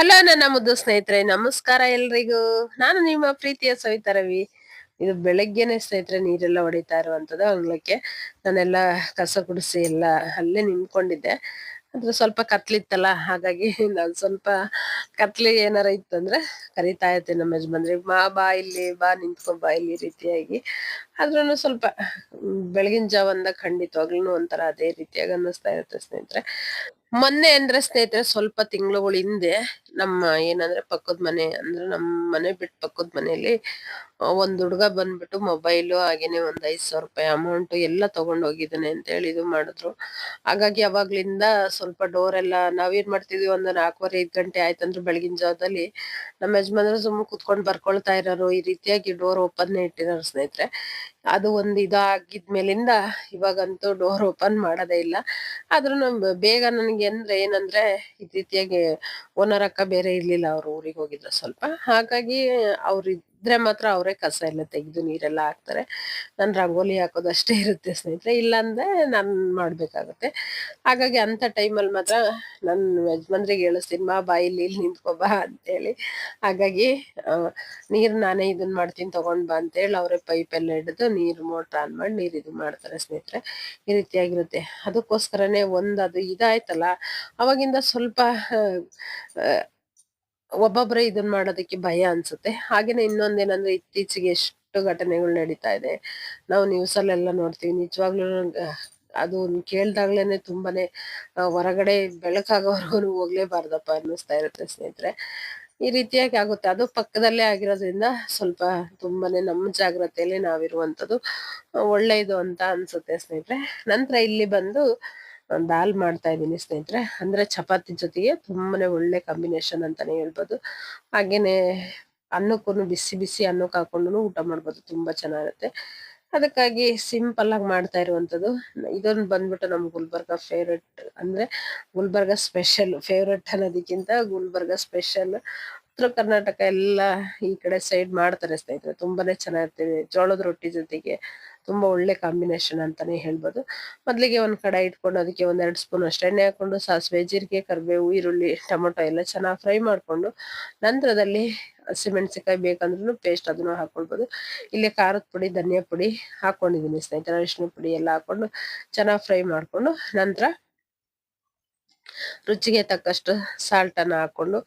Hello ನನ್ನ ಮುದ್ದು ಸ್ನೇಹಿತರೆ, ನಮಸ್ಕಾರ ಎಲ್ರಿಗೂ. ನಾನು ನಿಮ್ಮ ಪ್ರೀತಿಯ ಸವಿತಾ ರವಿ. ಇದು ಬೆಳಗ್ಗೆನೆ ಸ್ನೇಹಿತರೆ ನೀರೆಲ್ಲ ಹೊಡಿತಾ ಇರುವಂತದ್ದು ಅಂಗ್ಳಕ್ಕೆ. ನಾನೆಲ್ಲ ಕಸ ಗುಡಿಸಿ ಎಲ್ಲ ಅಲ್ಲೇ ನಿಂತ್ಕೊಂಡಿದ್ದೆ. ಅಂದ್ರೆ ಸ್ವಲ್ಪ ಕತ್ಲಿತ್ತಲ್ಲ, ಹಾಗಾಗಿ ನಾನು ಸ್ವಲ್ಪ ಕತ್ಲಿ ಏನಾರ ಇತ್ತಂದ್ರೆ ಕರಿತಾ ಇರ್ತೀನಿ ನಮ್ಮ ಯಜಮಾನ್ರಿ. ಮಾ ಬಾ ಇಲ್ಲಿ, ಬಾ, ನಿಂತ್ಕೊ, ಬಾ ಇಲ್ಲಿ ರೀತಿಯಾಗಿ. ಆದ್ರೂ ಸ್ವಲ್ಪ ಬೆಳಗಿನ ಜಾವಂದ ಖಂಡಿತವಾಗ್ಲೂ ಒಂಥರ ಅದೇ ರೀತಿಯಾಗಿ ಅನ್ನಿಸ್ತಾ ಇರುತ್ತೆ ಸ್ನೇಹಿತರೆ. ಮೊನ್ನೆ ಅಂದ್ರೆ ಸ್ನೇಹಿತರೆ ಸ್ವಲ್ಪ ತಿಂಗಳುಗಳ ಹಿಂದೆ ನಮ್ಮ ಏನಂದ್ರೆ ಪಕ್ಕದ ಮನೆ ಅಂದ್ರೆ ನಮ್ಮ ಮನೆ ಬಿಟ್ಟು ಪಕ್ಕದ ಮನೆಯಲ್ಲಿ ಒಂದ್ ಹುಡ್ಗ ಬಂದ್ಬಿಟ್ಟು ಮೊಬೈಲು ಹಾಗೇನೆ ಒಂದ್ ಐದ್ ಸಾವಿರ ರೂಪಾಯಿ ಅಮೌಂಟ್ ಎಲ್ಲ ತಗೊಂಡ್ ಹೋಗಿದ್ದಾನೆ ಅಂತ ಹೇಳಿ ಇದು ಮಾಡಿದ್ರು. ಹಾಗಾಗಿ ಅವಾಗ್ಲಿಂದ ಸ್ವಲ್ಪ ಡೋರ್ ಎಲ್ಲ ನಾವೇನ್ ಮಾಡ್ತಿದ್ವಿ ಒಂದು ನಾಲ್ಕೂವರೆ, ಐದ್ ಗಂಟೆ ಆಯ್ತಂದ್ರೆ ಬೆಳಗಿನ ಜಾವದಲ್ಲಿ. ನಮ್ಮ ಯಜಮಾನ್ರು ಸುಮ್ಮನೆ ಕುತ್ಕೊಂಡ್ ಬರ್ಕೊಳ್ತಾ ಇರೋರು, ಈ ರೀತಿಯಾಗಿ ಡೋರ್ ಓಪನ್ ಇಟ್ಟಿರೋರು ಸ್ನೇಹಿತರೆ. ಅದು ಒಂದ್ ಇದಾಗಿದ್ಮೇಲಿಂದ ಇವಾಗಂತೂ ಡೋರ್ ಓಪನ್ ಮಾಡೋದೇ ಇಲ್ಲ. ಆದ್ರೂ ಬೇಗ ನನಗೆ ಅಂದ್ರೆ ಏನಂದ್ರೆ ಈ ರೀತಿಯಾಗಿ ಓನರ್ ಅಕ್ಕ ಬೇರೆ ಇರ್ಲಿಲ್ಲ, ಅವ್ರು ಊರಿಗೆ ಹೋಗಿದ್ರು ಸ್ವಲ್ಪ. ಹಾಗಾಗಿ ಅವ್ರು ಇದ್ರೆ ಮಾತ್ರ ಅವರೇ ಕಸ ಎಲ್ಲ ತೆಗೆದು ನೀರೆಲ್ಲ ಹಾಕ್ತಾರೆ. ನಾನು ರಂಗೋಲಿ ಹಾಕೋದಷ್ಟೇ ಇರುತ್ತೆ ಸ್ನೇಹಿತರೆ. ಇಲ್ಲಾಂದ್ರೆ ನಾನು ಮಾಡಬೇಕಾಗುತ್ತೆ. ಹಾಗಾಗಿ ಅಂತ ಟೈಮಲ್ಲಿ ಮಾತ್ರ ನನ್ನ ಯಜಮಾನ್ರಿಗೆ ಹೇಳಿಸ್ತೀನಿ, ಮಾ, ಬಾ, ಇಲ್ಲಿ ಇಲ್ಲಿ ನಿಂತ್ಕೋ, ಬಾ, ಅಂತೇಳಿ. ಹಾಗಾಗಿ ನೀರು ನಾನೇ ಇದನ್ನ ಮಾಡ್ತೀನಿ, ತಗೊಂಡ್ ಬಾ ಅಂತೇಳಿ ಅವರೇ ಪೈಪ್ ಎಲ್ಲ ಹಿಡಿದು ನೀರು ಮೋಟ್ರ್ ಆನ್ ಮಾಡಿ ನೀರು ಇದು ಮಾಡ್ತಾರೆ ಸ್ನೇಹಿತರೆ. ಈ ರೀತಿಯಾಗಿರುತ್ತೆ. ಅದಕ್ಕೋಸ್ಕರನೇ ಒಂದು ಅದು ಇದಾಯ್ತಲ್ಲ. ಅವಾಗಿಂದ ಸ್ವಲ್ಪ ಒಬ್ಬೊಬ್ರೆ ಇದನ್ ಮಾಡೋದಕ್ಕೆ ಭಯ ಅನ್ಸುತ್ತೆ. ಹಾಗೇನೆ ಇನ್ನೊಂದೇನಂದ್ರೆ ಇತ್ತೀಚೆಗೆ ಎಷ್ಟು ಘಟನೆಗಳು ನಡೀತಾ ಇದೆ. ನಾವು ನ್ಯೂಸ್ ಅಲ್ಲೆಲ್ಲ ನೋಡ್ತೀವಿ. ನಿಜವಾಗ್ಲೂ ಅದು ಕೇಳ್ದಾಗ್ಲೇನೆ ತುಂಬಾನೇ ಹೊರಗಡೆ ಬೆಳಕಾಗೋವರೆಗೂ ಹೋಗ್ಲೇಬಾರ್ದಪ್ಪ ಅನ್ನಿಸ್ತಾ ಇರುತ್ತೆ ಸ್ನೇಹಿತರೆ. ಈ ರೀತಿಯಾಗಿ ಆಗುತ್ತೆ. ಅದು ಪಕ್ಕದಲ್ಲೇ ಆಗಿರೋದ್ರಿಂದ ಸ್ವಲ್ಪ ತುಂಬಾನೇ ನಮ್ಮ ಜಾಗ್ರತೆಯಲ್ಲಿ ನಾವಿರುವಂತದ್ದು ಒಳ್ಳೆಯದು ಅಂತ ಅನ್ಸುತ್ತೆ ಸ್ನೇಹಿತರೆ. ನಂತರ ಇಲ್ಲಿ ಬಂದು ದಾಲ್ ಮಾಡ್ತಾ ಇದ್ದೀನಿ ಸ್ನೇಹಿತರೆ. ಅಂದ್ರೆ ಚಪಾತಿ ಜೊತೆಗೆ ತುಂಬಾನೇ ಒಳ್ಳೆ ಕಾಂಬಿನೇಷನ್ ಅಂತಾನೆ ಹೇಳ್ಬೋದು. ಹಾಗೇನೆ ಅನ್ನಕ್ಕೂ ಬಿಸಿ ಬಿಸಿ ಅನ್ನಕ್ಕೆ ಹಾಕೊಂಡು ಊಟ ಮಾಡ್ಬೋದು, ತುಂಬಾ ಚೆನ್ನಾಗಿರುತ್ತೆ ಅದಕ್ಕಾಗಿ ಸಿಂಪಲ್ ಆಗಿ ಮಾಡ್ತಾ ಇರುವಂಥದ್ದು ಇದೊಂದು ಬಂದ್ಬಿಟ್ಟು ನಮ್ಮ ಗುಲ್ಬರ್ಗ ಫೇವ್ರೆಟ್ ಅಂದ್ರೆ ಗುಲ್ಬರ್ಗ ಸ್ಪೆಷಲ್ ಫೇವ್ರೆಟ್ ಅನ್ನೋದಕ್ಕಿಂತ ಗುಲ್ಬರ್ಗ ಸ್ಪೆಷಲ್ ಉತ್ತರ ಕರ್ನಾಟಕ ಎಲ್ಲ ಈ ಕಡೆ ಸೈಡ್ ಮಾಡ್ತಾರೆ ಸ್ನೇಹಿತರೆ, ತುಂಬಾನೇ ಚೆನ್ನಾಗಿರ್ತದೆ. ಜೋಳದ ರೊಟ್ಟಿ ಜೊತೆಗೆ ತುಂಬಾ ಒಳ್ಳೆ ಕಾಂಬಿನೇಷನ್ ಅಂತಾನೆ ಹೇಳ್ಬೋದು. ಮೊದಲಿಗೆ ಒಂದು ಕಡೆ ಇಟ್ಕೊಂಡು ಅದಕ್ಕೆ ಒಂದೆರಡು ಸ್ಪೂನ್ ಅಷ್ಟು ಎಣ್ಣೆ ಹಾಕೊಂಡು, ಸಾಸಿವೆ, ಜೀರಿಗೆ, ಕರಿಬೇವು, ಈರುಳ್ಳಿ, ಟೊಮೊಟೊ ಎಲ್ಲ ಚೆನ್ನಾಗಿ ಫ್ರೈ ಮಾಡ್ಕೊಂಡು ನಂತರದಲ್ಲಿ ಹಸಿಮೆಣಸಿನಕಾಯಿ ಬೇಕಂದ್ರೂ ಪೇಸ್ಟ್ ಅದನ್ನು ಹಾಕೊಳ್ಬೋದು. ಇಲ್ಲಿ ಖಾರದ ಪುಡಿ, ಧನಿಯಾ ಪುಡಿ ಹಾಕೊಂಡಿದೀನಿ ಸ್ನೇಹಿತರೆ ಅರಿಶಿನ ಪುಡಿ ಎಲ್ಲ ಹಾಕೊಂಡು ಚೆನ್ನಾಗಿ ಫ್ರೈ ಮಾಡ್ಕೊಂಡು ನಂತರ ರುಚಿಗೆ ತಕ್ಕಷ್ಟು ಸಾಲ್ಟನ್ನು ಹಾಕ್ಕೊಂಡು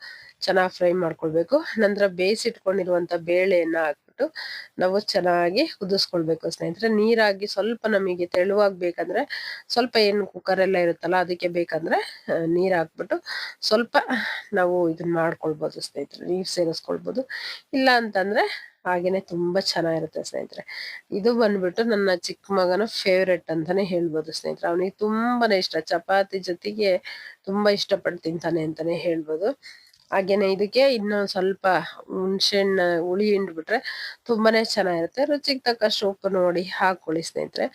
ಚೆನ್ನಾಗಿ ಫ್ರೈ ಮಾಡ್ಕೊಳ್ಬೇಕು. ನಂತರ ಬೇಯಿಸಿಟ್ಕೊಂಡಿರುವಂತ ಬೇಳೆಯನ್ನ ಹಾಕ್ಬಿಟ್ಟು ನಾವು ಚೆನ್ನಾಗಿ ಕುದಿಸ್ಕೊಳ್ಬೇಕು ಸ್ನೇಹಿತರೆ. ನೀರಾಗಿ ಸ್ವಲ್ಪ ನಮಗೆ ತೆಳುವಾಗಿ ಬೇಕಂದ್ರೆ ಸ್ವಲ್ಪ ಏನು ಕುಕ್ಕರ್ ಎಲ್ಲ ಇರುತ್ತಲ್ಲ ಅದಕ್ಕೆ ಬೇಕಂದ್ರೆ ನೀರು ಹಾಕ್ಬಿಟ್ಟು ಸ್ವಲ್ಪ ನಾವು ಇದನ್ನ ಮಾಡ್ಕೊಳ್ಬೋದು ಸ್ನೇಹಿತರೆ. ನೀರ್ ಸೇರಿಸ್ಕೊಳ್ಬೋದು. ಇಲ್ಲ ಅಂತಂದ್ರೆ ಹಾಗೇನೆ ತುಂಬಾ ಚೆನ್ನಾಗಿರುತ್ತೆ ಸ್ನೇಹಿತರೆ. ಇದು ಬಂದ್ಬಿಟ್ಟು ನನ್ನ ಚಿಕ್ಕ ಮಗನ ಫೇವ್ರೆಟ್ ಅಂತಾನೆ ಹೇಳ್ಬೋದು ಸ್ನೇಹಿತರೆ. ಅವನಿಗೆ ತುಂಬಾನೇ ಇಷ್ಟ. ಚಪಾತಿ ಜೊತೆಗೆ ತುಂಬಾ ಇಷ್ಟಪಟ್ಟು ತಿಂತಾನೆ ಅಂತಾನೆ ಹೇಳ್ಬೋದು. ಹಾಗೇನೆ ಇದಕ್ಕೆ ಇನ್ನೂ ಸ್ವಲ್ಪ ಹುಣ್ಸೆಣ್ಣ ಹುಳಿ ಹಿಂಡ್ಬಿಟ್ರೆ ತುಂಬಾನೇ ಚೆನ್ನಾಗಿರುತ್ತೆ. ರುಚಿಗೆ ತಕ್ಕಷ್ಟು ಉಪ್ಪು ನೋಡಿ ಹಾಕೊಳ್ಳಿ ಸ್ನೇಹಿತರೆ.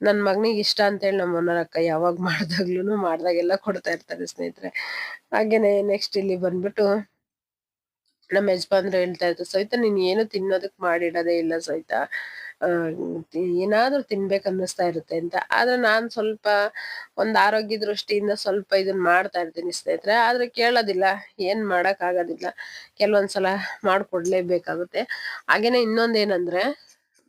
ನನ್ ಮಗನಿಗೆ ಇಷ್ಟ ಅಂತೇಳಿ ನಮ್ಮ ಓನರ್ ಅಕ್ಕ ಯಾವಾಗ ಮಾಡ್ದಾಗ್ಲೂ ಮಾಡಿದಾಗೆಲ್ಲ ಕೊಡ್ತಾ ಇರ್ತಾರೆ ಸ್ನೇಹಿತರೆ. ಹಾಗೇನೆ ನೆಕ್ಸ್ಟ್ ಇಲ್ಲಿ ಬಂದ್ಬಿಟ್ಟು ನಮ್ಮ ಯಜಮಾನ್ರು ಹೇಳ್ತಾ ಇರ್ತಾರೆ ಸವಿತಾ ನೀನ್ ಏನು ತಿನ್ನೋದಕ್ ಮಾಡಿಡೋದೇ ಇಲ್ಲ ಸವಿತಾ. ಏನಾದ್ರೂ ತಿನ್ಬೇಕು ಅನ್ನಿಸ್ತಾ ಇರುತ್ತೆ ಅಂತ. ಆದ್ರೆ ನಾನು ಸ್ವಲ್ಪ ಒಂದು ಆರೋಗ್ಯ ದೃಷ್ಟಿಯಿಂದ ಸ್ವಲ್ಪ ಇದನ್ನ ಮಾಡ್ತಾ ಇರ್ತೀನಿ ಸ್ನೇಹಿತರೆ. ಆದ್ರೆ ಕೇಳೋದಿಲ್ಲ, ಏನ್ ಮಾಡಕ್ ಆಗೋದಿಲ್ಲ. ಕೆಲವೊಂದ್ಸಲ ಮಾಡ್ಕೊಡ್ಲೇಬೇಕಾಗುತ್ತೆ. ಹಾಗೇನೆ ಇನ್ನೊಂದೇನಂದ್ರೆ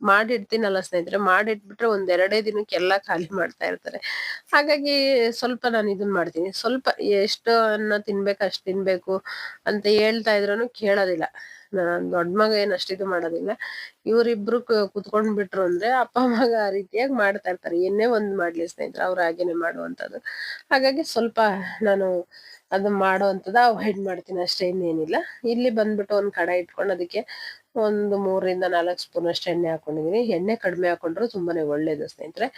ಮಾಡಿಡ್ತೀನಲ್ಲ ಸ್ನೇಹಿತರೆ, ಮಾಡಿಟ್ಬಿಟ್ರೆ ಒಂದೆರಡೇ ಎರಡೇ ದಿನಕ್ಕೆಲ್ಲ ಖಾಲಿ ಮಾಡ್ತಾ ಇರ್ತಾರೆ. ಹಾಗಾಗಿ ಸ್ವಲ್ಪ ನಾನು ಇದನ್ನ ಮಾಡ್ತೀನಿ. ಸ್ವಲ್ಪ ಎಷ್ಟು ಅನ್ನ ತಿನ್ಬೇಕು ಅಷ್ಟು ತಿನ್ಬೇಕು ಅಂತ ಹೇಳ್ತಾ ಇದ್ರೂ ಕೇಳೋದಿಲ್ಲ. ದೊಡ್ಡ ಮಗ ಏನ್ ಅಷ್ಟಿದು ಇದು ಮಾಡೋದಿಲ್ಲ. ಇವ್ರಿಬ್ರು ಕುತ್ಕೊಂಡ್ ಬಿಟ್ರು ಅಂದ್ರೆ ಅಪ್ಪ ಮಗ ಆ ರೀತಿಯಾಗಿ ಮಾಡ್ತಾ ಇರ್ತಾರೆ. ಏನೇ ಒಂದ್ ಮಾಡ್ಲಿ ಸ್ನೇಹಿತರೆ, ಅವ್ರ ಹಾಗೇನೆ ಮಾಡುವಂತದ್ದು ಹಾಗಾಗಿ ಸ್ವಲ್ಪ ನಾನು ಅದು ಮಾಡುವಂತದ ಅವಾಯ್ಡ್ ಮಾಡ್ತೀನಿ ಅಷ್ಟೇ, ಇನ್ನೇನಿಲ್ಲ. ಇಲ್ಲಿ ಬಂದ್ಬಿಟ್ಟು ಒಂದ್ ಕಡಾಯಿ ಇಟ್ಕೊಂಡು ಅದಕ್ಕೆ ಒಂದು ಮೂರರಿಂದ ನಾಲ್ಕು ಸ್ಪೂನ್ ಅಷ್ಟು ಎಣ್ಣೆ ಹಾಕೊಂಡಿದೀನಿ. ಎಣ್ಣೆ ಕಡಿಮೆ ಹಾಕೊಂಡ್ರು ತುಂಬಾನೇ ಒಳ್ಳೇದು ಸ್ನೇಹಿತರೆ.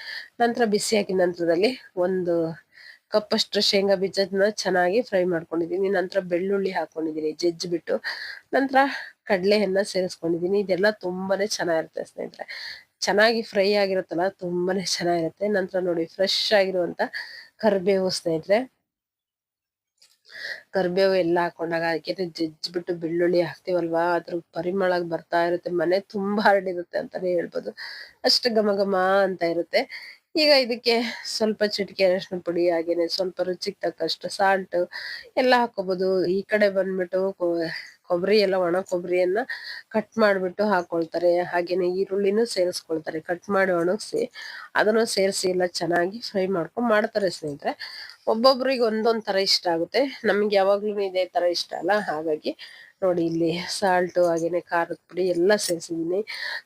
ನಂತರ ಬಿಸಿ ಹಾಕಿದ ನಂತರದಲ್ಲಿ ಒಂದು ಕಪ್ಪಷ್ಟು ಶೇಂಗಾ ಬೀಜನ ಚೆನ್ನಾಗಿ ಫ್ರೈ ಮಾಡ್ಕೊಂಡಿದೀನಿ ನಂತರ ಬೆಳ್ಳುಳ್ಳಿ ಹಾಕೊಂಡಿದೀನಿ ಜಜ್ಜಿಬಿಟ್ಟು ನಂತರ ಕಡಲೆಯನ್ನ ಸೇರಿಸ್ಕೊಂಡಿದ್ದೀನಿ. ಇದೆಲ್ಲ ತುಂಬಾನೇ ಚೆನ್ನಾಗಿರುತ್ತೆ ಸ್ನೇಹಿತರೆ. ಚೆನ್ನಾಗಿ ಫ್ರೈ ಆಗಿರುತ್ತಲ್ಲ, ತುಂಬಾನೇ ಚೆನ್ನಾಗಿರುತ್ತೆ. ನಂತರ ನೋಡಿ, ಫ್ರೆಶ್ ಆಗಿರುವಂತ ಕರಿಬೇವು ಸ್ನೇಹಿತರೆ. ಕರಿಬೇವು ಎಲ್ಲ ಹಾಕೊಂಡಾಗ ಅದಕ್ಕೆ ಜಜ್ಜಿಬಿಟ್ಟು ಬೆಳ್ಳುಳ್ಳಿ ಹಾಕ್ತಿವಲ್ವಾ? ಅದ್ರ ಪರಿಮಳ ಬರ್ತಾ ಇರುತ್ತೆ. ಮನೆ ತುಂಬಾ ಹರಡಿರುತ್ತೆ ಅಂತಾನೆ ಹೇಳ್ಬೋದು. ಅಷ್ಟು ಘಮ ಘಮ ಅಂತ ಇರುತ್ತೆ. ಈಗ ಇದಕ್ಕೆ ಸ್ವಲ್ಪ ಚಿಟಿಕೆ ಅರಿಶಿನ ಪುಡಿ ಹಾಗೇನೆ ಸ್ವಲ್ಪ ರುಚಿಗೆ ತಕ್ಕಷ್ಟು ಸಾಲ್ಟ್ ಎಲ್ಲ ಹಾಕೋಬಹುದು ಈ ಕಡೆ ಬಂದ್ಬಿಟ್ಟು ಕೊಬ್ಬರಿ ಎಲ್ಲ ಒಣ ಕೊಬ್ಬರಿಯನ್ನ ಕಟ್ ಮಾಡಿಬಿಟ್ಟು ಹಾಕೊಳ್ತಾರೆ. ಹಾಗೇನೆ ಈರುಳ್ಳಿನೂ ಸೇರಿಸ್ಕೊಳ್ತಾರೆ. ಕಟ್ ಮಾಡಿ ಒಣಗಿಸಿ ಅದನ್ನು ಸೇರಿಸಿ ಎಲ್ಲ ಚೆನ್ನಾಗಿ ಫ್ರೈ ಮಾಡ್ಕೊಂಡು ಮಾಡ್ತಾರೆ ಸ್ನೇಹಿತರೆ. ಒಬ್ಬೊಬ್ರಿಗೆ ಒಂದೊಂದು ಥರ ಇಷ್ಟ ಆಗುತ್ತೆ. ನಮ್ಗೆ ಯಾವಾಗ್ಲೂ ಇದೇ ತರ ಇಷ್ಟ ಅಲ್ಲ. ಹಾಗಾಗಿ ನೋಡಿ ಇಲ್ಲಿ ಸಾಲ್ಟ್ ಹಾಗೇನೆ ಖಾರದ ಪುಡಿ ಎಲ್ಲ ಸೇರಿಸಿದ್ದೀನಿ.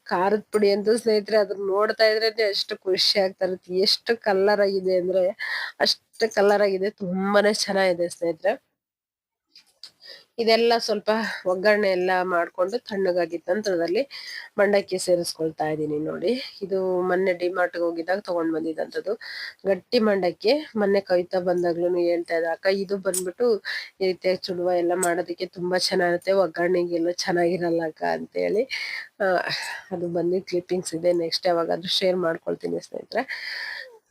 ಖಾರದ ಪುಡಿ ಅಂತೂ ಸ್ನೇಹಿತರೆ ಅದನ್ನ ನೋಡ್ತಾ ಇದ್ರೆ ಎಷ್ಟು ಖುಷಿ ಆಗ್ತಾ ಇರುತ್ತೆ. ಎಷ್ಟು ಕಲರ್ ಆಗಿದೆ ಅಂದ್ರೆ ಅಷ್ಟು ಕಲರ್ ಆಗಿದೆ. ತುಂಬಾನೇ ಚೆನ್ನಾಗಿದೆ ಸ್ನೇಹಿತರೆ. ಇದೆಲ್ಲ ಸ್ವಲ್ಪ ಒಗ್ಗರಣೆ ಎಲ್ಲ ಮಾಡ್ಕೊಂಡು ತಣ್ಣಗಾಗಿದ್ದ ನಂತರದಲ್ಲಿ ಮಂಡಕ್ಕಿ ಸೇರಿಸ್ಕೊಳ್ತಾ ಇದ್ದೀನಿ ನೋಡಿ. ಇದು ಮೊನ್ನೆ ಡಿಮಾರ್ಟ್ ಹೋಗಿದ್ದಾಗ ತಗೊಂಡ್ ಬಂದಿದ್ದಂಥದ್ದು ಗಟ್ಟಿ ಮಂಡಕ್ಕಿ, ಮೊನ್ನೆ ಕವಿತಾ ಬಂದಾಗ್ಲೂ ಹೇಳ್ತಾ ಇದ್ದ, ಅಕ್ಕ, ಇದು ಬಂದ್ಬಿಟ್ಟು ಈ ರೀತಿಯಾಗಿ ಚುಡುವ ಎಲ್ಲ ಮಾಡೋದಕ್ಕೆ ತುಂಬಾ ಚೆನ್ನಾಗಿರುತ್ತೆ ಒಗ್ಗರಣೆಗೆಲ್ಲ ಚೆನ್ನಾಗಿರಲ್ಲ ಅಕ್ಕ, ಅಂತ ಹೇಳಿ ಅದು ಬಂದು ಕ್ಲಿಪ್ಪಿಂಗ್ಸ್ ಇದೆ ನೆಕ್ಸ್ಟ್ ಯಾವಾಗಾದ್ರೂ ಶೇರ್ ಮಾಡ್ಕೊಳ್ತೀನಿ ಸ್ನೇಹಿತರೆ.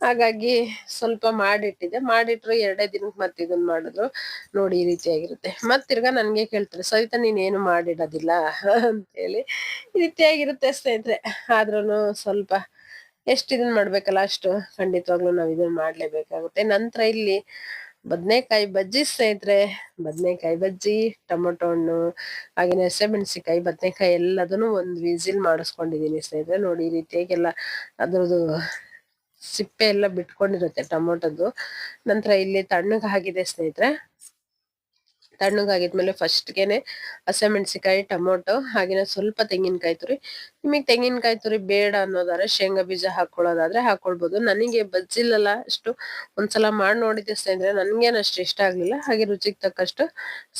ಹಾಗಾಗಿ ಸ್ವಲ್ಪ ಮಾಡಿಟ್ಟಿದ್ದೆ. ಮಾಡಿಟ್ರು ಎರಡೇ ದಿನಕ್ಕೆ ಮತ್ತೆ ಇದನ್ನ ಮಾಡಿದ್ರು. ನೋಡಿ ಈ ರೀತಿಯಾಗಿರುತ್ತೆ. ಮತ್ತೆ ತಿರ್ಗಾ ನನ್ಗೆ ಕೇಳ್ತಾರೆ, ಸವಿತಾ ನೀನೇನು ಮಾಡಿಡೋದಿಲ್ಲ? ಅಂತ ಹೇಳಿ ಈ ರೀತಿಯಾಗಿರುತ್ತೆ ಸ್ನೇಹಿತರೆ. ಆದ್ರೂ ಸ್ವಲ್ಪ ಎಷ್ಟು ಇದನ್ನ ಮಾಡ್ಬೇಕಲ್ಲ ಅಷ್ಟು ಖಂಡಿತವಾಗ್ಲೂ ನಾವು ಇದನ್ನ ಮಾಡ್ಲೇಬೇಕಾಗುತ್ತೆ. ನಂತರ ಇಲ್ಲಿ ಬದನೆಕಾಯಿ ಬಜ್ಜಿ ಸ್ನೇಹಿತರೆ. ಬದನೆಕಾಯಿ ಬಜ್ಜಿ, ಟೊಮೊಟೊ ಹಣ್ಣು, ಹಾಗೇನೆ ಹಸಿಮೆಣಸಿಕಾಯಿ ಬದನೆಕಾಯಿ ಎಲ್ಲದನ್ನು ಒಂದು ವಿಸಿಲ್ ಮಾಡಿಸ್ಕೊಂಡಿದ್ದೀನಿ ಸ್ನೇಹಿತರೆ. ನೋಡಿ ಈ ರೀತಿಯಾಗೆಲ್ಲ ಅದ್ರದ್ದು ಸಿಪ್ಪೆ ಎಲ್ಲ ಬಿಟ್ಕೊಂಡಿರುತ್ತೆ ಟೊಮೊಟೊದು. ನಂತರ ಇಲ್ಲಿ ತಣ್ಣಗಾಗಿದೆ ಸ್ನೇಹಿತರೆ. ತಣ್ಣಗಾಗಿದ್ಮೇಲೆ ಫಸ್ಟ್ಗೆನೆ ಹಸಿಮೆಣಸಿಕಾಯಿ ಟೊಮೊಟೊ ಹಾಗೆ ಸ್ವಲ್ಪ ತೆಂಗಿನಕಾಯಿ ತುರಿ. ನಿಮಗೆ ತೆಂಗಿನಕಾಯಿ ತುರಿ ಬೇಡ ಅನ್ನೋದಾದ್ರೆ ಶೇಂಗಾ ಬೀಜ ಹಾಕೊಳ್ಳೋದಾದ್ರೆ ಹಾಕೊಳ್ಬೋದು. ನನಗೆ ಬಜ್ಜಿಲ್ಲಲ್ಲ ಅಷ್ಟು ಒಂದ್ಸಲ ಮಾಡಿ ನೋಡಿದ್ದೆ ಸ್ನೇಹಿತರೆ, ನನಗೇನು ಅಷ್ಟು ಇಷ್ಟ ಆಗಲಿಲ್ಲ. ಹಾಗೆ ರುಚಿಗೆ ತಕ್ಕಷ್ಟು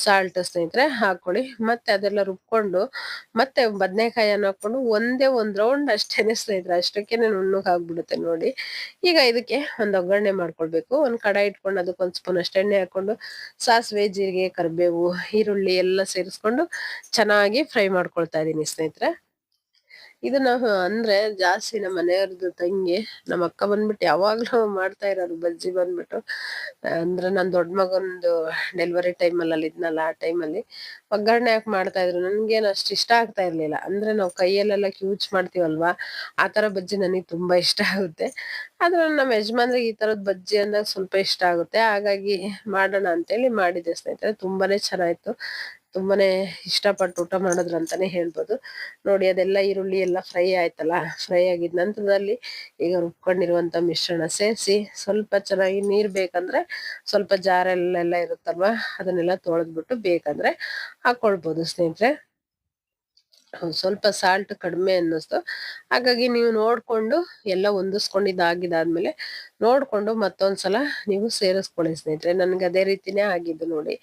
ಸಾಲ್ಟ್ ಸ್ನೇಹಿತರೆ ಹಾಕೊಳ್ಳಿ. ಮತ್ತೆ ಅದೆಲ್ಲ ರುಬ್ಕೊಂಡು, ಮತ್ತೆ ಬದನೆಕಾಯಿಯನ್ನು ಹಾಕೊಂಡು ಒಂದೇ ಒಂದು ರೌಂಡ್ ಅಷ್ಟೇನೆ ಸ್ನೇಹಿತರೆ, ಅಷ್ಟಕ್ಕೇನೆ ನುಣ್ಣಗ್ ಆಗ್ಬಿಡುತ್ತೆ ನೋಡಿ. ಈಗ ಇದಕ್ಕೆ ಒಂದು ಒಗ್ಗರಣೆ ಮಾಡ್ಕೊಳ್ಬೇಕು. ಒಂದು ಕಡಾಯಿ ಇಟ್ಕೊಂಡು ಅದಕ್ಕೆ ಒಂದು ಸ್ಪೂನ್ ಅಷ್ಟು ಎಣ್ಣೆ ಹಾಕೊಂಡು ಸಾಸಿವೆ, ಜೀರಿಗೆ ಕರಿಬೇವು ಈರುಳ್ಳಿ ಎಲ್ಲ ಸೇರಿಸ್ಕೊಂಡು ಚೆನ್ನಾಗಿ ಫ್ರೈ ಮಾಡ್ಕೊಳ್ತಾ ಇದ್ದೀನಿ ಸ್ನೇಹಿತರೆ. ಇದನ್ನ ಅಂದ್ರೆ ಜಾಸ್ತಿ ನಮ್ಮ ಮನೆಯವ್ರದ್ದು ತಂಗಿ, ನಮ್ಮ ಅಕ್ಕ ಬಂದ್ಬಿಟ್ಟು ಯಾವಾಗ್ಲೂ ಮಾಡ್ತಾ ಇರೋರು ಬಜ್ಜಿ ಬಂದ್ಬಿಟ್ಟು. ಅಂದ್ರೆ ನನ್ ದೊಡ್ಡ ಮಗಂದು ಡೆಲಿವರಿ ಟೈಮ್ ಅಲ್ಲಿ ಇದ್ನಲ್ಲ ಆ ಟೈಮಲ್ಲಿ ಒಗ್ಗರಣೆ ಯಾಕೆ ಮಾಡ್ತಾ ಇದ್ರು? ನನ್ಗೇನು ಅಷ್ಟು ಇಷ್ಟ ಆಗ್ತಾ ಇರ್ಲಿಲ್ಲ. ಅಂದ್ರೆ ನಾವು ಕೈಯಲ್ಲೆಲ್ಲ ಕ್ಯೂಚ್ ಮಾಡ್ತೀವಲ್ವಾ? ಆ ತರ ಬಜ್ಜಿ ನನಗೆ ತುಂಬಾ ಇಷ್ಟ ಆಗುತ್ತೆ. ಆದ್ರೆ ನಮ್ಮ ಯಜಮಾನ್ರಿಗೆ ಈ ತರದ್ ಬಜ್ಜಿ ಅಂದಾಗ ಸ್ವಲ್ಪ ಇಷ್ಟ ಆಗುತ್ತೆ. ಹಾಗಾಗಿ ಮಾಡೋಣ ಅಂತೇಳಿ ಮಾಡಿದ್ದೆ ಸ್ನೇಹಿತರೆ. ತುಂಬಾನೇ ಚೆನ್ನಾಯ್ತು ತುಂಬಾನೇ ಇಷ್ಟಪಟ್ಟು ಊಟ ಮಾಡಿದ್ರು ಅಂತಾನೆ ಹೇಳ್ಬೋದು. ನೋಡಿ, ಅದೆಲ್ಲ ಈರುಳ್ಳಿ ಎಲ್ಲ ಫ್ರೈ ಆಯ್ತಲ್ಲ ಫ್ರೈ ಆಗಿದ ನಂತರದಲ್ಲಿ ಈಗ ರುಬ್ಕೊಂಡಿರುವಂತ ಮಿಶ್ರಣ ಸೇರಿಸಿ ಸ್ವಲ್ಪ ಚೆನ್ನಾಗಿ ನೀರ್ ಬೇಕಂದ್ರೆ ಸ್ವಲ್ಪ ಜಾರಲ್ಲೆಲ್ಲ ಇರುತ್ತಲ್ವಾ, ಅದನ್ನೆಲ್ಲ ತೊಳೆದ್ಬಿಟ್ಟು ಬೇಕಂದ್ರೆ ಹಾಕೊಳ್ಬೋದು ಸ್ನೇಹಿತರೆ. ಸ್ವಲ್ಪ ಸಾಲ್ಟ್ ಕಡಿಮೆ ಅನ್ನಿಸ್ತು. ಹಾಗಾಗಿ ನೀವು ನೋಡ್ಕೊಂಡು ಎಲ್ಲ ಹೊಂದಿಸ್ಕೊಂಡಿದ್ದಾಗಿದ್ದಾದ್ಮೇಲೆ ನೋಡ್ಕೊಂಡು ಮತ್ತೊಂದ್ಸಲ ನೀವು ಸೇರಿಸ್ಕೊಳ್ಳಿ ಸ್ನೇಹಿತರೆ. ನನಗೆ ಅದೇ ರೀತಿನೇ ಆಗಿದ್ದು ನೋಡಿ.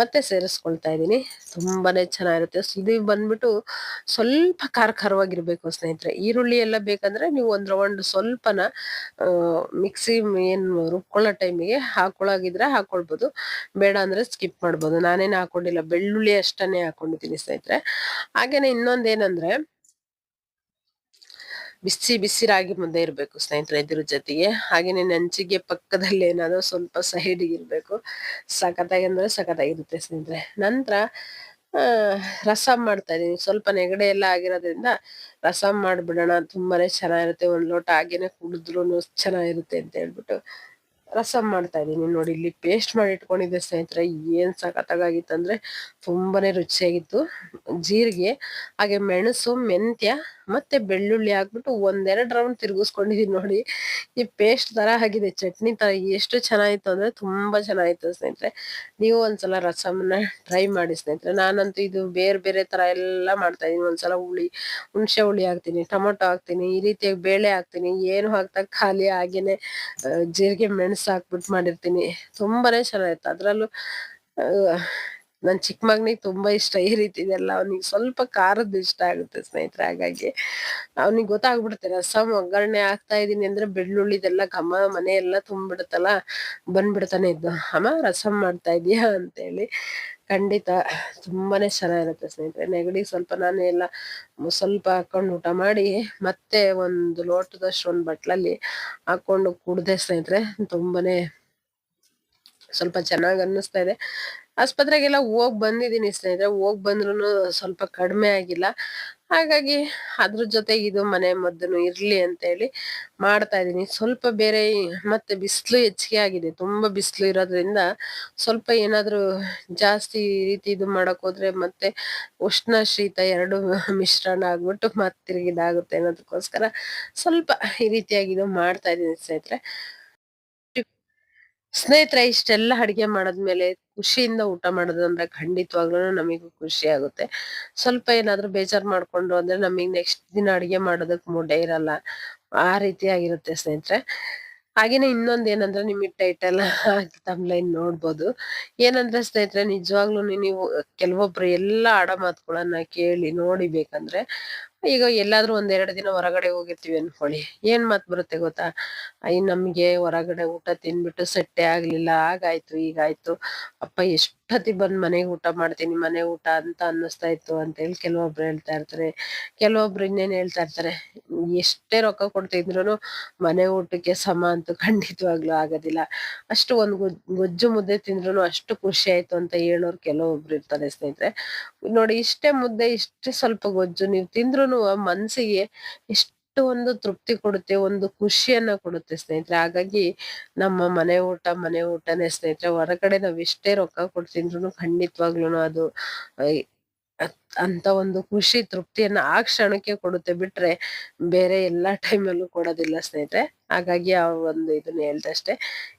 ಮತ್ತೆ ಸೇರಿಸ್ಕೊಳ್ತಾ ಇದ್ದೀನಿ. ತುಂಬಾನೇ ಚೆನ್ನಾಗಿರುತ್ತೆ. ಇದು ಬಂದ್ಬಿಟ್ಟು ಸ್ವಲ್ಪ ಖಾರ ಖಾರವಾಗಿರ್ಬೇಕು ಸ್ನೇಹಿತರೆ. ಈರುಳ್ಳಿ ಎಲ್ಲ ಬೇಕಂದ್ರೆ ನೀವು ಒಂದು ರೌಂಡ್ ಸ್ವಲ್ಪನ ಮಿಕ್ಸಿ ಏನು ರುಬ್ಕೊಳ್ಳೋ ಟೈಮಿಗೆ ಹಾಕೊಳಗಿದ್ರೆ ಹಾಕೊಳ್ಬೋದು. ಬೇಡ ಅಂದ್ರೆ ಸ್ಕಿಪ್ ಮಾಡ್ಬೋದು. ನಾನೇನು ಹಾಕೊಂಡಿಲ್ಲ. ಬೆಳ್ಳುಳ್ಳಿ ಅಷ್ಟನ್ನೇ ಹಾಕೊಂಡಿದ್ದೀನಿ ಸ್ನೇಹಿತರೆ. ಹಾಗೇನೆ ಇನ್ನೊಂದೇನಂದ್ರೆ ಬಿಸಿ ಬಿಸಿರಾಗಿ ಮುಂದೆ ಇರ್ಬೇಕು ಸ್ನೇಹಿತರೆ ಇದ್ರ ಜೊತೆಗೆ. ಹಾಗೇನೆ ನಂಚಿಗೆ ಪಕ್ಕದಲ್ಲಿ ಏನಾದ್ರು ಸ್ವಲ್ಪ ಸೈಡ್ ಇರಬೇಕು. ಸಖತ್ತಾಗಿ ಅಂದರೆ ಸಖತ್ತಾಗಿರುತ್ತೆ ಸ್ನೇಹಿತರೆ. ನಂತರ ರಸಂ ಮಾಡ್ತಾ ಇದೀನಿ ಸ್ವಲ್ಪ ನೆಗಡೆ ಎಲ್ಲ ಆಗಿರೋದ್ರಿಂದ ರಸಂ ಮಾಡಿಬಿಡೋಣ. ತುಂಬಾನೇ ಚೆನ್ನಾಗಿರುತ್ತೆ. ಒಂದು ಲೋಟ ಹಾಗೇನೆ ಕುಡಿದ್ರು ಚೆನ್ನಾಗಿರುತ್ತೆ ಅಂತ ಹೇಳ್ಬಿಟ್ಟು. ರಸಂ ಮಾಡ್ತಾ ಇದೀನಿ ನೋಡಿ, ಇಲ್ಲಿ ಪೇಸ್ಟ್ ಮಾಡಿ ಇಟ್ಕೊಂಡಿದ್ದೆ ಸ್ನೇಹಿತರೆ. ಏನ್ ಸಖತ್ತಾಗಿತ್ತಂದ್ರೆ ತುಂಬಾನೇ ರುಚಿಯಾಗಿತ್ತು. ಜೀರಿಗೆ, ಹಾಗೆ ಮೆಣಸು, ಮೆಂತ್ಯ ಮತ್ತೆ ಬೆಳ್ಳುಳ್ಳಿ ಹಾಕ್ಬಿಟ್ಟು ಒಂದೆರಡು ರೌಂಡ್ ತಿರುಗಿಸ್ಕೊಂಡಿದೀನಿ ನೋಡಿ. ಈ ಪೇಸ್ಟ್ ತರ ಆಗಿದೆ. ಚಟ್ನಿ ತರ ಎಷ್ಟು ಚೆನ್ನಾಗಿತ್ತು ಅಂದ್ರೆ ತುಂಬಾ ಚೆನ್ನಾಗಿತ್ತು ಸ್ನೇಹಿತರೆ. ನೀವು ಒಂದ್ಸಲ ರಸಮ್ನ ಟ್ರೈ ಮಾಡಿ ಸ್ನೇಹಿತರೆ. ನಾನಂತೂ ಇದು ಬೇರೆ ಬೇರೆ ತರ ಎಲ್ಲ ಮಾಡ್ತಾ ಇದೀನಿ ಒಂದ್ಸಲ ಹುಳಿ, ಹುಣಸೆ ಹುಳಿ ಹಾಕ್ತೀನಿ, ಟೊಮೊಟೊ ಹಾಕ್ತೀನಿ, ಈ ರೀತಿಯಾಗಿ ಬೇಳೆ ಹಾಕ್ತೀನಿ. ಏನು ಹಾಕ್ತಾ ಖಾಲಿ ಹಾಗೇನೆ ಜೀರಿಗೆ, ಮೆಣಸು ಹಾಕ್ಬಿಟ್ಟು ಮಾಡಿರ್ತೀನಿ. ತುಂಬಾನೇ ಚೆನ್ನಾಗಿತ್ತು. ಅದ್ರಲ್ಲೂ ನನ್ನ ನನ್ ಚಿಕ್ಕ ಮಗನಿಗೆ ತುಂಬಾ ಇಷ್ಟ ಈ ರೀತಿ ಇದೆಲ್ಲ. ಅವನಿಗೆ ಸ್ವಲ್ಪ ಖಾರದ್ದು ಇಷ್ಟ ಆಗುತ್ತೆ ಸ್ನೇಹಿತರೆ, ಹಾಗಾಗಿ ಅವನಿಗೆ ಗೊತ್ತಾಗ್ಬಿಡುತ್ತೆ. ರಸಂ ಒಗ್ಗರಣೆ ಹಾಕ್ತಾ ಇದೀನಿ ಅಂದ್ರೆ ಬೆಳ್ಳುಳ್ಳಿದೆಲ್ಲ ಘಮ ಮನೆ ತುಂಬಿಡುತ್ತಲ್ಲ, ಬಂದ್ಬಿಡ್ತಾನೆ ಇದ್ದು ಅಮ್ಮ, ರಸಂ ಮಾಡ್ತಾ ಇದೀಯಾ? ಅಂತೇಳಿ. ಖಂಡಿತ ತುಂಬಾನೇ ಚೆನ್ನಾಗಿರುತ್ತೆ ಸ್ನೇಹಿತರೆ. ನೆಗಡಿ ಸ್ವಲ್ಪ ನಾನೇ ಎಲ್ಲ ಸ್ವಲ್ಪ ಹಾಕೊಂಡು ಊಟ ಮಾಡಿ ಮತ್ತೆ ಒಂದು ಲೋಟದಷ್ಟು ಒಂದು ಬಟ್ಲಲ್ಲಿ ಹಾಕೊಂಡು ಕುಡ್ದೆ ಸ್ನೇಹಿತರೆ. ತುಂಬಾನೇ ಸ್ವಲ್ಪ ಚೆನ್ನಾಗಿ ಅನ್ನಿಸ್ತಾ ಇದೆ. ಆಸ್ಪತ್ರೆಗೆಲ್ಲ ಹೋಗಿ ಬಂದಿದ್ದೀನಿ ಸ್ನೇಹಿತರೆ, ಹೋಗಿ ಬಂದ್ರೂ ಸ್ವಲ್ಪ ಕಡಿಮೆ ಆಗಿಲ್ಲ. ಹಾಗಾಗಿ ಅದ್ರ ಜೊತೆಗೆ ಇದು ಮನೆ ಮದ್ದನು ಇರ್ಲಿ ಅಂತ ಹೇಳಿ ಮಾಡ್ತಾ ಇದ್ದೀನಿ. ಸ್ವಲ್ಪ ಬೇರೆ ಮತ್ತೆ ಬಿಸಿಲು ಹೆಚ್ಚಿಗೆ ಆಗಿದೆ. ತುಂಬಾ ಬಿಸಿಲು ಇರೋದ್ರಿಂದ ಸ್ವಲ್ಪ ಏನಾದರೂ ಜಾಸ್ತಿ ರೀತಿ ಇದು ಮಾಡಕ್ ಹೋದ್ರೆ ಮತ್ತೆ ಉಷ್ಣ ಶೀತ ಎರಡು ಮಿಶ್ರಣ ಆಗ್ಬಿಟ್ಟು ಮತ್ತೆ ತಿರುಗಿದಾಗುತ್ತೆ ಅನ್ನೋದಕ್ಕೋಸ್ಕರ ಸ್ವಲ್ಪ ಈ ರೀತಿಯಾಗಿ ಇದು ಮಾಡ್ತಾ ಇದ್ದೀನಿ ಸ್ನೇಹಿತರೆ. ಸ್ನೇಹಿತರೆ, ಇಷ್ಟೆಲ್ಲ ಅಡಿಗೆ ಮಾಡಾದ್ಮೇಲೆ ಖುಷಿಯಿಂದ ಊಟ ಮಾಡೋದಂದ್ರೆ ಖಂಡಿತವಾಗ್ಲೂ ನಮಗೂ ಖುಷಿ ಆಗುತ್ತೆ. ಸ್ವಲ್ಪ ಏನಾದ್ರೂ ಬೇಜಾರ್ ಮಾಡ್ಕೊಂಡು ಅಂದ್ರೆ ನಮಗ್ ನೆಕ್ಸ್ಟ್ ದಿನ ಅಡಿಗೆ ಮಾಡೋದಕ್ ಮುಡೆ ಇರಲ್ಲ. ಆ ರೀತಿ ಆಗಿರುತ್ತೆ ಸ್ನೇಹಿತರೆ. ಹಾಗೇನೆ ಇನ್ನೊಂದ್ ಏನಂದ್ರೆ ನಿಮ್ಮ ಟೈಟಲ್ ತಮ್ಲೈನ್ ನೋಡ್ಬೋದು. ಏನಂದ್ರೆ ಸ್ನೇಹಿತರೆ ನಿಜವಾಗ್ಲೂ ನೀವು, ಕೆಲವೊಬ್ರು ಎಲ್ಲಾ ಆಡ ಮಾತುಗಳನ್ನ ಕೇಳಿ ನೋಡಿ ಬೇಕಂದ್ರೆ ಈಗ ಎಲ್ಲಾದ್ರೂ ಒಂದೆರಡು ದಿನ ಹೊರಗಡೆ ಹೋಗಿರ್ತೀವಿ ಅನ್ಕೊಳ್ಳಿ. ಏನ್ ಮಾತ್ ಬರುತ್ತೆ ಗೊತ್ತಾ? ಅಯ್ಯ ನಮ್ಗೆ ಹೊರಗಡೆ ಊಟ ತಿನ್ಬಿಟ್ಟು ಸೆಟ್ಟೆ ಆಗ್ಲಿಲ್ಲ ಹಾಗಾಯ್ತು ಹೀಗಾಯ್ತು ಅಪ್ಪ ಎಷ್ಟೊತ್ತಿಗ್ ಬಂದ್ ಮನೆಗ್ ಊಟ ಮಾಡ್ತೀನಿ ಮನೆ ಊಟ ಅಂತ ಅನ್ನಿಸ್ತಾ ಇತ್ತು ಅಂತ ಹೇಳಿ ಕೆಲವೊಬ್ರು ಹೇಳ್ತಾ ಇರ್ತಾರೆ. ಕೆಲವೊಬ್ರು ಇನ್ನೇನ್ ಹೇಳ್ತಾ ಇರ್ತಾರೆ, ಎಷ್ಟೇ ರೊಕ್ಕ ಕೊಡ್ತಿದ್ರು ಮನೆ ಊಟಕ್ಕೆ ಸಮ ಅಂತೂ ಖಂಡಿತವಾಗ್ಲೂ ಆಗೋದಿಲ್ಲ. ಅಷ್ಟು ಒಂದ್ ಗೊಜ್ ಗೊಜ್ಜು ಮುದ್ದೆ ತಿಂದ್ರು ಅಷ್ಟು ಖುಷಿ ಆಯ್ತು ಅಂತ ಹೇಳೋರು ಕೆಲವೊಬ್ರು ಇರ್ತಾರೆ ಸ್ನೇಹಿತರೆ. ನೋಡಿ ಇಷ್ಟೇ ಮುದ್ದೆ, ಇಷ್ಟೇ ಸ್ವಲ್ಪ ಗೊಜ್ಜು ನೀವು ತಿಂದ್ರು ಮನ್ಸಿಗೆ ಎಷ್ಟು ಒಂದು ತೃಪ್ತಿ ಕೊಡುತ್ತೆ, ಒಂದು ಖುಷಿಯನ್ನ ಕೊಡುತ್ತೆ ಸ್ನೇಹಿತರೆ. ಹಾಗಾಗಿ ನಮ್ಮ ಮನೆ ಊಟ, ಮನೆ ಊಟನೇ ಸ್ನೇಹಿತರೆ. ಹೊರಗಡೆ ನಾವ್ ಎಷ್ಟೇ ರೊಕ್ಕ ಕೊಡ್ತಿದ್ರು ಖಂಡಿತವಾಗ್ಲೂ ಅದು ಅಂತ ಒಂದು ಖುಷಿ, ತೃಪ್ತಿಯನ್ನ ಆ ಕ್ಷಣಕ್ಕೆ ಕೊಡುತ್ತೆ. ಬಿಟ್ರೆ ಬೇರೆ ಎಲ್ಲಾ ಟೈಮಲ್ಲೂ ಕೊಡೋದಿಲ್ಲ ಸ್ನೇಹಿತರೆ. ಹಾಗಾಗಿ ಆ ಒಂದು ಇದನ್ನ ಹೇಳ್ದೆ ಅಷ್ಟೇ.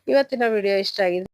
ಇವತ್ತಿನ ವಿಡಿಯೋ ಇಷ್ಟ ಆಗಿದೆ